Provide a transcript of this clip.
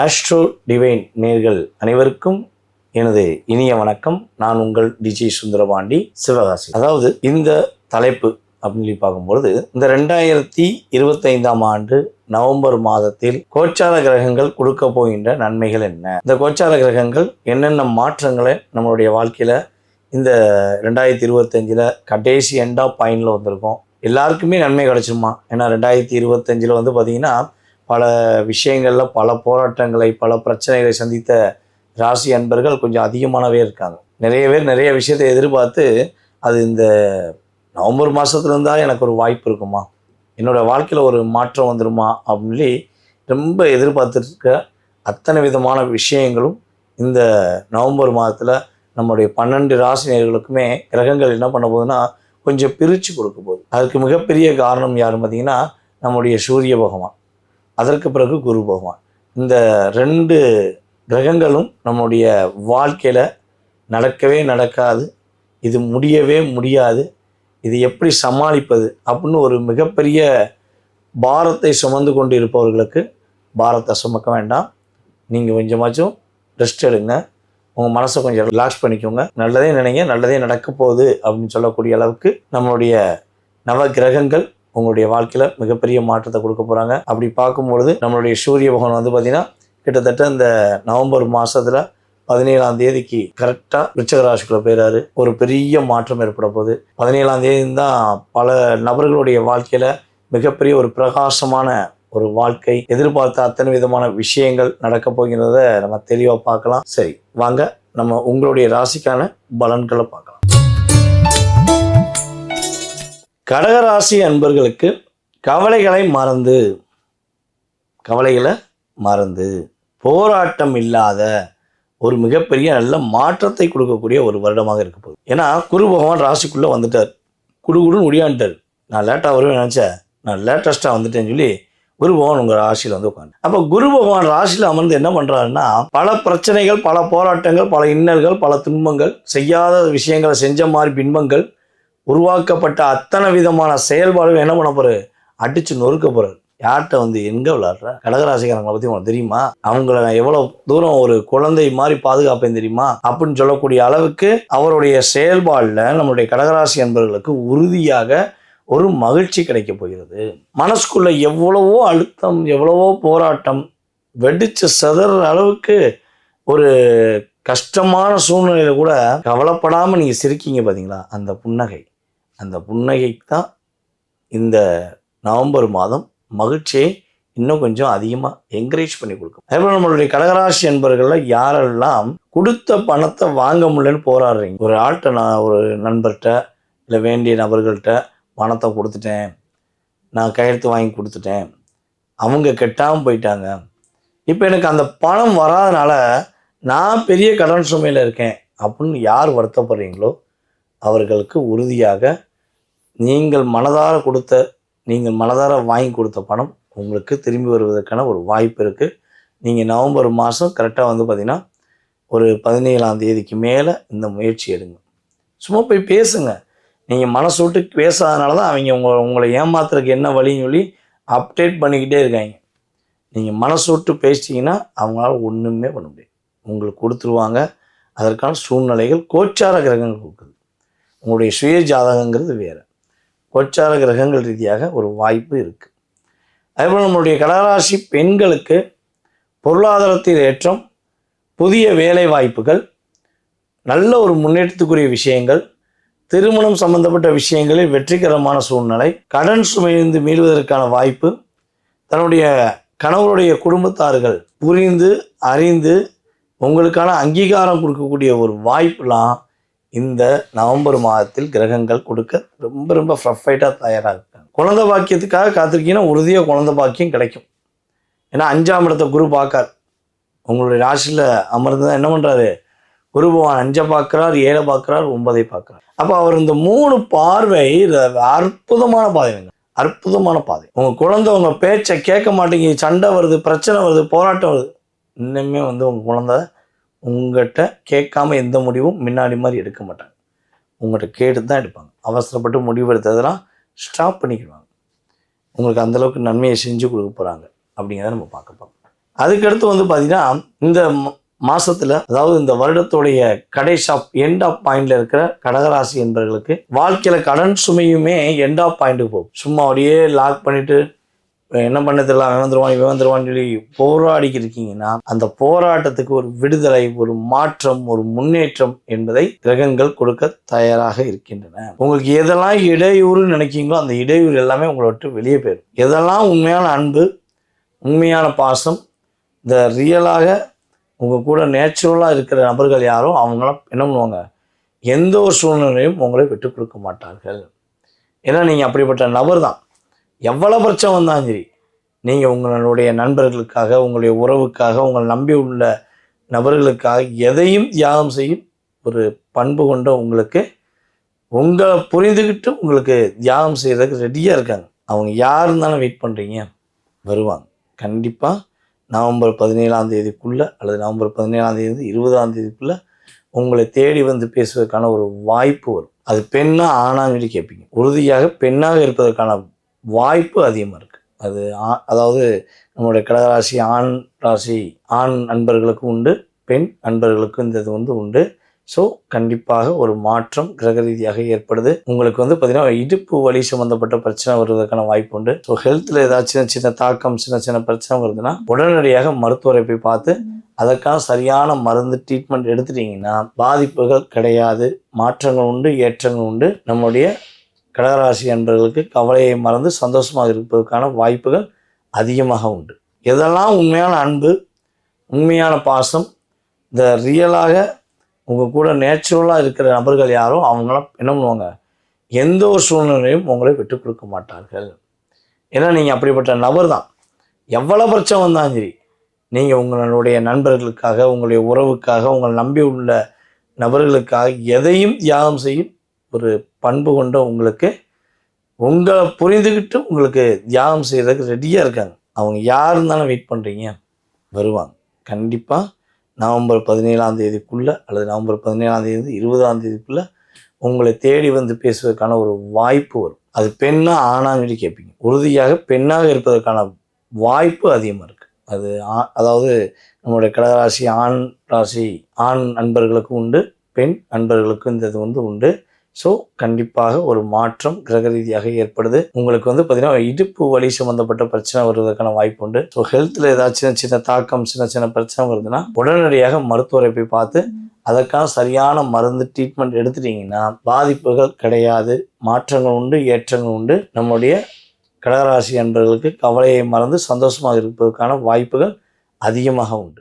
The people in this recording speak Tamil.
ஆஸ்ட்ரோ டிவைன் நேர்கள் அனைவருக்கும் எனது இனிய வணக்கம். நான் உங்கள் டிஜி சுந்தரபாண்டி சிவகாசி. அதாவது இந்த தலைப்பு அப்படின்னு சொல்லி பார்க்கும்பொழுது இந்த ரெண்டாயிரத்தி இருபத்தைந்தாம் ஆண்டு நவம்பர் மாதத்தில் கோச்சார கிரகங்கள் கொடுக்க போகின்ற நன்மைகள் என்ன? இந்த கோச்சார கிரகங்கள் என்னென்ன மாற்றங்களை நம்மளுடைய வாழ்க்கையில் இந்த ரெண்டாயிரத்தி இருபத்தஞ்சில் கடைசி எண்ட் ஆஃப் பாயிண்டில் வந்திருக்கோம். எல்லாருக்குமே நன்மை கிடச்சிருமா? ஏன்னா ரெண்டாயிரத்தி இருபத்தஞ்சில் வந்து பார்த்திங்கன்னா பல விஷயங்களில் பல போராட்டங்களை பல பிரச்சனைகளை சந்தித்த ராசி அன்பர்கள் கொஞ்சம் அதிகமானவே இருக்காங்க. நிறைய பேர் நிறைய விஷயத்தை எதிர்பார்த்து அது இந்த நவம்பர் மாதத்துல இருந்தால் எனக்கு ஒரு வாய்ப்பு இருக்குமா? என்னோடய வாழ்க்கையில் ஒரு மாற்றம் வந்துருமா? அப்படின்னு சொல்லி ரொம்ப எதிர்பார்த்துருக்க அத்தனை விதமான விஷயங்களும் இந்த நவம்பர் மாதத்தில் நம்முடைய பன்னெண்டு ராசினியர்களுக்குமே கிரகங்கள் என்ன பண்ண போகுதுன்னா கொஞ்சம் பிரித்து கொடுக்க போகுது. அதுக்கு மிகப்பெரிய காரணம் யாருன்னு பார்த்திங்கன்னா நம்முடைய சூரிய பகவான். அதற்கு பிறகு குரு பகவான். இந்த ரெண்டு கிரகங்களும் நம்முடைய வாழ்க்கையில் நடக்கவே நடக்காது. இது முடியவே முடியாது. இது எப்படி சமாளிப்பது அப்படின்னு ஒரு மிகப்பெரிய பாரத்தை சுமந்து கொண்டு இருப்பவர்களுக்கு பாரத்தை சுமக்க வேண்டாம். நீங்கள் கொஞ்சமாச்சும் ரெஸ்ட் எடுங்க. உங்கள் மனசை கொஞ்சம் ரிலாக்ஸ் பண்ணிக்கோங்க. நல்லதே நினைங்க நல்லதே நடக்க போகுது அப்படின்னு சொல்லக்கூடிய அளவுக்கு நம்மளுடைய நவ கிரகங்கள் உங்களுடைய வாழ்க்கையில் மிகப்பெரிய மாற்றத்தை கொடுக்க போகிறாங்க அப்படி பார்க்கும்பொழுது நம்மளுடைய சூரிய பகவான் வந்து பார்த்திங்கன்னா கிட்டத்தட்ட இந்த நவம்பர் மாதத்தில் பதினேழாம் தேதிக்கு கரெக்டாக விருச்சகராசிக்குள்ள போயிறாரு. ஒரு பெரிய மாற்றம் ஏற்பட போகுது. பதினேழாம் தேதி தான் பல நபர்களுடைய வாழ்க்கையில் மிகப்பெரிய ஒரு பிரகாசமான ஒரு வாழ்க்கை எதிர்பார்த்த அத்தனை விதமான விஷயங்கள் நடக்க போகிறத நம்ம தெளிவாக பார்க்கலாம். சரி வாங்க நம்ம உங்களுடைய ராசிக்கான பலன்களை பார்க்கலாம். கடகராசி அன்பர்களுக்கு கவலைகளை மறந்து கவலைகளை மறந்து போராட்டம் இல்லாத ஒரு மிகப்பெரிய நல்ல மாற்றத்தை கொடுக்கக்கூடிய ஒரு வருடமாக இருக்க போகுது. ஏன்னா குரு பகவான் ராசிக்குள்ளே வந்துட்டார். குடு குடுன்னு ஒடியான்ட்டார். நான் லேட்டாக வருவேன் நினச்சேன். நான் லேட்டஸ்ட்டாக வந்துட்டேன்னு சொல்லி குரு பகவான் உங்கள் ராசியில் வந்து உட்காந்து அப்போ குரு பகவான் ராசியில் அமர்ந்து என்ன பண்ணுறாருன்னா பல பிரச்சனைகள் பல போராட்டங்கள் பல இன்னல்கள் பல துன்பங்கள் செய்யாத விஷயங்களை செஞ்ச மாதிரி பின்பங்கள் உருவாக்கப்பட்ட அத்தனை விதமான செயல்பாடுகள் என்ன பண்ண போறாரு அடிச்சு நொறுக்க போறாரு யார்கிட்ட வந்து எங்க விளையாடுற? கடகராசிக்காரங்களை பத்தி உனக்கு தெரியுமா? அவங்கள எவ்வளவு தூரம் ஒரு குழந்தை மாதிரி பாதுகாப்பேன் தெரியுமா? அப்படின்னு சொல்லக்கூடிய அளவுக்கு அவருடைய செயல்பாடுல நம்மளுடைய கடகராசி அன்பர்களுக்கு உறுதியாக ஒரு மகிழ்ச்சி கிடைக்க போகிறது. மனசுக்குள்ள எவ்வளவோ அழுத்தம் எவ்வளவோ போராட்டம் வெடிச்சு செதற அளவுக்கு ஒரு கஷ்டமான சூழ்நிலையில கூட கவலைப்படாம நீங்க சிரிக்கீங்க பாத்தீங்களா? அந்த புன்னகை. அந்த புன்னகைக்கு தான் இந்த நவம்பர் மாதம் மகிழ்ச்சியை இன்னும் கொஞ்சம் அதிகமாக என்கரேஜ் பண்ணி கொடுக்கும். அதேபோல் நம்மளுடைய கடகராசி என்பர்களில் யாரெல்லாம் கொடுத்த பணத்தை வாங்க முடியலன்னு போராடுறீங்க? ஒரு ஆள்கிட்ட நான் ஒரு நண்பர்கிட்ட இல்லை வேண்டிய நபர்கள்ட்ட பணத்தை கொடுத்துட்டேன். நான் கையெழுத்து வாங்கி கொடுத்துட்டேன். அவங்க கெட்டாமல் போயிட்டாங்க. இப்போ எனக்கு அந்த பணம் வராதனால நான் பெரிய கடன் சுமையில் இருக்கேன் அப்படின்னு யார் வருத்தப்படுறீங்களோ அவர்களுக்கு உறுதியாக நீங்கள் மனதார கொடுத்த நீங்கள் மனதார வாங்கி கொடுத்த பணம் உங்களுக்கு திரும்பி வருவதற்கான ஒரு வாய்ப்பு இருக்குது நீங்கள் நவம்பர் மாதம் கரெக்டாக வந்து பார்த்திங்கன்னா ஒரு பதினேழாம் தேதிக்கு மேலே இந்த முயற்சி எடுங்க. சும்மா போய் பேசுங்க. நீங்கள் மனசு விட்டு பேசாதனால தான் அவங்க உங்களை உங்களை ஏமாத்துறதுக்கு என்ன வழின்னு சொல்லி அப்டேட் பண்ணிக்கிட்டே இருக்காங்க. நீங்கள் மனசு விட்டு பேசிட்டிங்கன்னா அவங்களால ஒன்றுமே பண்ண முடியாது. உங்களுக்கு கொடுத்துருவாங்க. அதற்கான சூழ்நிலைகள் கோச்சார கிரகங்கள் கொடுக்குது. உங்களுடைய சுய ஜாதகங்கிறது வேறு. கோச்சார கிரகங்கள் ரீதியாக ஒரு வாய்ப்பு இருக்குது அதேபோல் நம்மளுடைய கடகராசி பெண்களுக்கு பொருளாதாரத்தில் ஏற்றம் புதிய வேலை வாய்ப்புகள் நல்ல ஒரு முன்னேற்றத்துக்குரிய விஷயங்கள் திருமணம் சம்பந்தப்பட்ட விஷயங்களில் வெற்றிகரமான சூழ்நிலை கடன் சுமையிலிருந்து மீள்வதற்கான வாய்ப்பு தன்னுடைய கணவருடைய குடும்பத்தார்கள் புரிந்து அறிந்து உங்களுக்கான அங்கீகாரம் கொடுக்கக்கூடிய ஒரு வாய்ப்புலாம் இந்த நவம்பர் மாதத்தில் கிரகங்கள் கொடுக்க ரொம்ப ரொம்ப ஃப்ரஃபைட்டாக தயாராக இருக்காங்க குழந்தை பாக்கியத்துக்காக காத்திருக்கீங்கன்னா உறுதியாக குழந்தை பாக்கியம் கிடைக்கும். ஏன்னா அஞ்சாம் இடத்தை குரு பார்க்கார். உங்களுடைய ராசியில் அமர்ந்து தான் என்ன பண்ணுறாரு குரு பகவான் அஞ்சை பார்க்குறார் ஏழை பார்க்குறார் ஒன்பதை பார்க்குறார். அப்போ அவர் இந்த மூணு பார்வை அற்புதமான பாதைங்க. அற்புதமான பாதை. உங்கள் குழந்தை உங்கள் பேச்சை கேட்க மாட்டேங்குது. சண்டை வருது பிரச்சனை வருது போராட்டம் வருது. இன்னுமே வந்து உங்கள் குழந்தை உங்கள்கிட்ட கேட்காம எந்த முடிவும் முன்னாடி மாதிரி எடுக்க மாட்டாங்க. உங்கள்கிட்ட கேட்டு தான் எடுப்பாங்க. அவசரப்பட்டு முடிவு எடுத்ததெல்லாம் ஸ்டாப் பண்ணிக்கிடுவாங்க. உங்களுக்கு அந்தளவுக்கு நன்மையை செஞ்சு கொடுக்க போகிறாங்க அப்படிங்கிறத நம்ம பார்க்க போகிறோம் அதுக்கடுத்து வந்து பார்த்திங்கன்னா இந்த ம- மாசத்துல அதாவது இந்த வருடத்துடைய கடைசி ஆஃப் எண்ட் ஆஃப் பாயிண்ட்ல இருக்கிற கடகராசி என்பவர்களுக்கு வாழ்க்கையில கடன் சுமையுமே எண்ட் ஆஃப் பாயிண்ட்டுக்கு போகும். சும்மா அப்படியே லாக் பண்ணிட்டு என்ன பண்ண தெரியல அவன் வந்துருவான் இவன் வந்துருவான்னு சொல்லி போராடிக்கிட்டு இருக்கீங்கன்னா அந்த போராட்டத்துக்கு ஒரு விடுதலை ஒரு மாற்றம் ஒரு முன்னேற்றம் என்பதை கிரகங்கள் கொடுக்க தயாராக இருக்கின்றன. உங்களுக்கு எதெல்லாம் இடையூறுன்னு நினைக்கிங்களோ அந்த இடையூறு எல்லாமே உங்களை விட்டு வெளியே போயிடும். எதெல்லாம் உண்மையான அன்பு உண்மையான பாசம் இந்த ரியலாக உங்கள் கூட நேச்சுரலாக இருக்கிற நபர்கள் யாரோ அவங்களாம் என்ன பண்ணுவாங்க? எந்த ஒரு சூழ்நிலையும் உங்களை விட்டு கொடுக்க மாட்டார்கள். ஏன்னா நீங்கள் அப்படிப்பட்ட நபர் தான் எவ்வளோ பிரச்சனை வந்தாலும் சரி நீங்கள் உங்களுடைய நண்பர்களுக்காக உங்களுடைய உறவுக்காக உங்களை நம்பி உள்ள நபர்களுக்காக எதையும் தியாகம் செய்யும் ஒரு பண்பு கொண்ட உங்களுக்கு உங்களை புரிந்துக்கிட்டு உங்களுக்கு தியாகம் செய்கிறதுக்கு ரெடியாக இருக்காங்க. அவங்க யார் இருந்தாலும் வெயிட் பண்ணுறீங்க வருவாங்க. கண்டிப்பாக நவம்பர் பதினேழாம் தேதிக்குள்ளே அல்லது நவம்பர் பதினேழாம் தேதி இருபதாம் தேதிக்குள்ளே உங்களை தேடி வந்து பேசுவதற்கான ஒரு வாய்ப்பு வரும். அது பெண்ணாக ஆணான்னு கேட்பீங்க. உறுதியாக பெண்ணாக இருப்பதற்கான வாய்ப்பு அதிகமாக இருக்குது அது ஆ- அதாவது நம்மளுடைய கடகராசி ஆண் ராசி ஆண் நண்பர்களுக்கும் உண்டு பெண் நண்பர்களுக்கும் இந்த இது வந்து உண்டு. ஸோ கண்டிப்பாக ஒரு மாற்றம் கிரக ரீதியாக ஏற்படுது. உங்களுக்கு வந்து பார்த்தீங்கன்னா இடுப்பு வலி சம்மந்தப்பட்ட பிரச்சனை வருவதற்கான வாய்ப்பு உண்டு. ஸோ ஹெல்த்தில் ஏதாச்சும் சின்ன சின்ன தாக்கம் சின்ன சின்ன பிரச்சனை வருதுன்னா உடனடியாக மருத்துவரை போய் பார்த்து அதற்கான சரியான மருந்து ட்ரீட்மெண்ட் எடுத்துட்டீங்கன்னா பாதிப்புகள் கிடையாது. மாற்றங்கள் உண்டு ஏற்றங்கள் உண்டு. நம்முடைய கடகராசி அன்பர்களுக்கு கவலையை மறந்து சந்தோஷமாக இருப்பதற்கான வாய்ப்புகள் அதிகமாக உண்டு. எதெல்லாம் உண்மையான அன்பு உண்மையான பாசம் இந்த ரியலாக உங்கள் கூட நேச்சுரலாக இருக்கிற நபர்கள் யாரோ அவங்களாம் என்ன பண்ணுவாங்க? எந்த ஒரு சூழ்நிலையும் உங்களை விட்டு கொடுக்க மாட்டார்கள். ஏன்னா நீங்கள் அப்படிப்பட்ட நபர் தான். எவ்வளோ பிரச்சனை வந்தாலும் சரி நீங்கள் உங்களுடைய நண்பர்களுக்காக உங்களுடைய உறவுக்காக உங்களை நம்பி உள்ள நபர்களுக்காக எதையும் தியாகம் செய்யும் ஒரு பண்பு கொண்ட உங்களுக்கு உங்களை புரிந்துக்கிட்டு உங்களுக்கு தியாகம் செய்கிறதுக்கு ரெடியாக இருக்காங்க. அவங்க யார் இருந்தாலும் வெயிட் பண்ணுறீங்க வருவாங்க. கண்டிப்பாக நவம்பர் பதினேழாம் தேதிக்குள்ளே அல்லது நவம்பர் பதினேழாம் தேதி இருபதாம் தேதிக்குள்ளே உங்களை தேடி வந்து பேசுவதற்கான ஒரு வாய்ப்பு வரும். அது பெண்ணாக ஆணான்னு கேட்பீங்க. உறுதியாக பெண்ணாக இருப்பதற்கான வாய்ப்பு அதிகமாக இருக்குது அது ஆ- அதாவது நம்மளுடைய கடகராசி ஆண் ராசி ஆண் நண்பர்களுக்கும் உண்டு பெண் நண்பர்களுக்கும் இந்த இது வந்து உண்டு. ஸோ கண்டிப்பாக ஒரு மாற்றம் கிரக ரீதியாக ஏற்படுது. உங்களுக்கு வந்து பார்த்தீங்கன்னா இடுப்பு வலி சம்மந்தப்பட்ட பிரச்சனை வருவதற்கான வாய்ப்பு உண்டு. ஸோ ஹெல்த்தில் ஏதாச்சும் சின்ன சின்ன தாக்கம் சின்ன சின்ன பிரச்சனை வருதுன்னா உடனடியாக மருத்துவரை போய் பார்த்து அதற்கான சரியான மருந்து ட்ரீட்மெண்ட் எடுத்துட்டீங்கன்னா பாதிப்புகள் கிடையாது. மாற்றங்கள் உண்டு ஏற்றங்கள் உண்டு. நம்முடைய கடகராசி அன்பர்களுக்கு கவலையை மறந்து சந்தோஷமாக இருப்பதற்கான வாய்ப்புகள் அதிகமாக உண்டு.